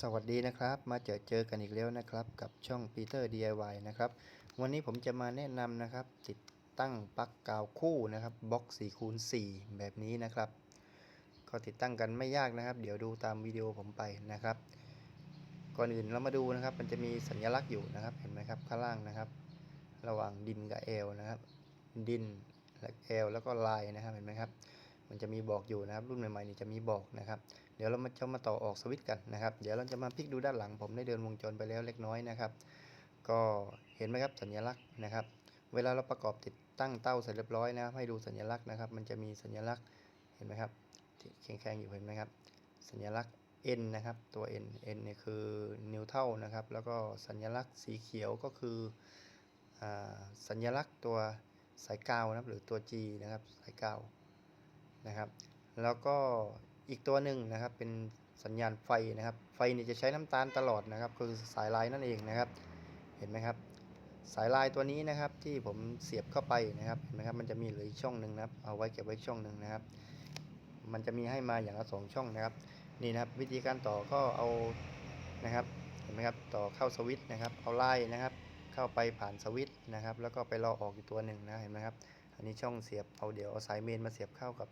สวัสดีนะครับ มาเจอเจอกันอีกแล้วนะครับ กับช่องปีเตอร์ DIY นะครับ วันนี้ผมจะมาแนะนำนะครับ ติดตั้งปลั๊กกาวคู่นะครับบล็อก4คูณ4แบบนี้นะครับ ก็ติดตั้งกันไม่ยากนะครับ เดี๋ยวดูตามวิดีโอผมไปนะครับ ก่อนอื่นเรามาดูนะครับ มันจะมีสัญลักษณ์อยู่นะครับ เห็นไหมครับข้างล่างนะครับ ระหว่างดินกับเอลนะครับ ดินและเอลแล้วก็ลายนะครับเห็นไหมครับ มันจะมีบอกอยู่นะครับ รุ่นใหม่ๆนี่จะมีบอกนะครับ เดี๋ยวเรามาจะมาต่อออกสวิตช์กันนะครับ เดี๋ยวเราจะมาพลิกดูด้านหลัง ผมได้เดินวงจรไปแล้วเล็กน้อยนะครับ ก็เห็นไหมครับสัญลักษณ์นะครับ เวลาเราประกอบติดตั้งเต้าเสร็จเรียบร้อยนะครับให้ดูสัญลักษณ์นะครับ มันจะมีสัญลักษณ์เห็นไหมครับแข็งๆอยู่เห็นไหมครับ สัญลักษณ์ N นะครับ ตัว N N เนี่ยคือนิวเท่านะครับ แล้วก็สัญลักษณ์สีเขียวก็คืออสัญลักษณ์ตัวสายกาวนะครับ หรือตัว G นะครับ สายกาว นะครับ แล้วก็อีกตัวหนึ่งนะครับเป็นสัญญาณไฟนะครับ ไฟนี่จะใช้น้ำตาลตลอดนะครับ คือสายลายนั่นเองนะครับ เห็นไหมครับ สายลายตัวนี้นะครับที่ผมเสียบเข้าไปนะครับเห็นไหมครับมันจะมีเหลืออีกช่องหนึ่งนะครับ เอาไว้เก็บไว้ช่องหนึ่งนะครับ มันจะมีให้มาอย่างละสองช่องนะครับ นี่นะครับ วิธีการต่อก็เอานะครับเห็นไหมครับต่อเข้าสวิตช์นะครับเอาไล่นะครับเข้าไปผ่านสวิตช์นะครับ แล้วก็ไปรอออกอีกตัวหนึ่งนะเห็นไหมครับ อันนี้ช่องเสียบเอาเดี๋ยวเอาสายเมนมาเสียบเข้ากับ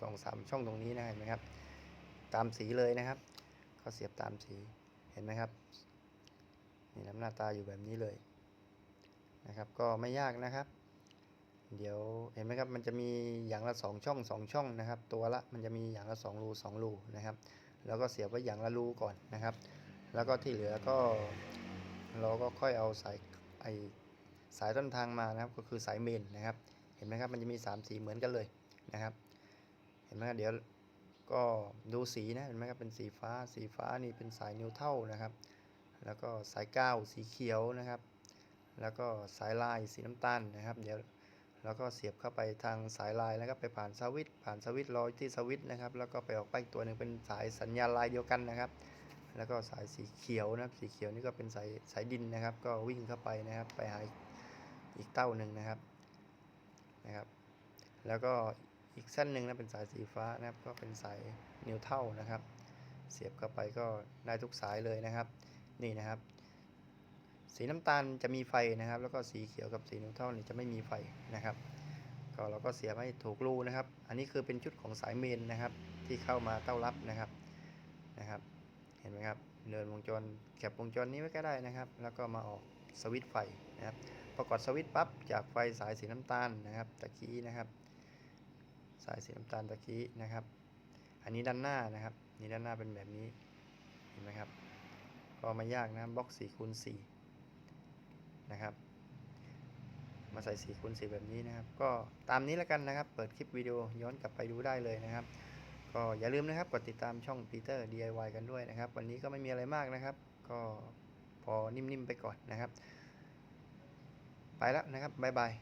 สองสามช่องตรงนี้นะเห็นไหมครับ ตามสีเลยนะครับก็เสียบตามสีเห็นไหมครับนี่น้ำหน้าตาอยู่แบบนี้เลยนะครับ ก็ไม่ยากนะครับ เดี๋ยวเห็นไหมครับ มันจะมีอย่างละสองช่องสองช่องนะครับ ตัวละมันจะมีอย่างละสองรูสองรูนะครับ แล้วก็เสียบไว้อย่างละรูก่อนนะครับ แล้วก็ที่เหลือก็เราก็ค่อยเอาสายไอสายต้นทางมานะครับ ก็คือสายเมนนะครับ เห็นไหมครับ มันจะมีสามสีเหมือนกันเลยนะครับ เห็นไหมครับเดี๋ยวก็ดูสีนะเห็นไหมครับเป็นสีฟ้าสีฟ้านี่เป็นสายนิวเท่านะครับ แล้วก็สายก้าวสีเขียวนะครับ แล้วก็สายลายสีน้ำตาลนะครับ เดี๋ยวแล้วก็เสียบเข้าไปทางสายลายแล้วก็ไปผ่านสวิตผ่านสวิตรอที่สวิตนะครับ แล้วก็ไปออกไปอีกตัวหนึ่งเป็นสายสัญญาณลายเดียวกันนะครับ แล้วก็สายสีเขียวนะครับ สีเขียวนี่ก็เป็นสายสายดินนะครับ ก็วิ่งเข้าไปนะครับ ไปหาอีกเต้าหนึ่งนะครับนะครับ แล้วก็ อีกเส้นหนึ่งนะเป็นสายสีฟ้านะครับ ก็เป็นสายนิวเท่านะครับ เสียบเข้าไปก็ได้ทุกสายเลยนะครับ นี่นะครับ สีน้ำตาลจะมีไฟนะครับ แล้วก็สีเขียวกับสีนิวเท่านี่จะไม่มีไฟนะครับ ก็เราก็เสียบให้ถูกรูนะครับ อันนี้คือเป็นชุดของสายเมนนะครับ ที่เข้ามาเต้ารับนะครับนะครับ เห็นไหมครับเดินวงจรแคปวงจรนี้ไว้ก็ได้นะครับ แล้วก็มาออกสวิตช์ไฟนะครับพอกดสวิตช์ปั๊บจากไฟสายสีน้ำตาลนะครับตะกี้นะครับ สายสีน้ำตาลตะกี้นะครับ อันนี้ด้านหน้านะครับ นี่ด้านหน้าเป็นแบบนี้ เห็นไหมครับ ก็ไม่ยากนะบล็อก4คูณ4นะครับ มาใส่4คูณ4แบบนี้นะครับ ก็ตามนี้แล้วกันนะครับ เปิดคลิปวิดีโอย้อนกลับไปดูได้เลยนะครับ ก็อย่าลืมนะครับ กดติดตามช่อง Peter DIY กันด้วยนะครับ วันนี้ก็ไม่มีอะไรมากนะครับ ก็พอนิ่มๆไปก่อนนะครับ ไปแล้วนะครับบ๊ายบาย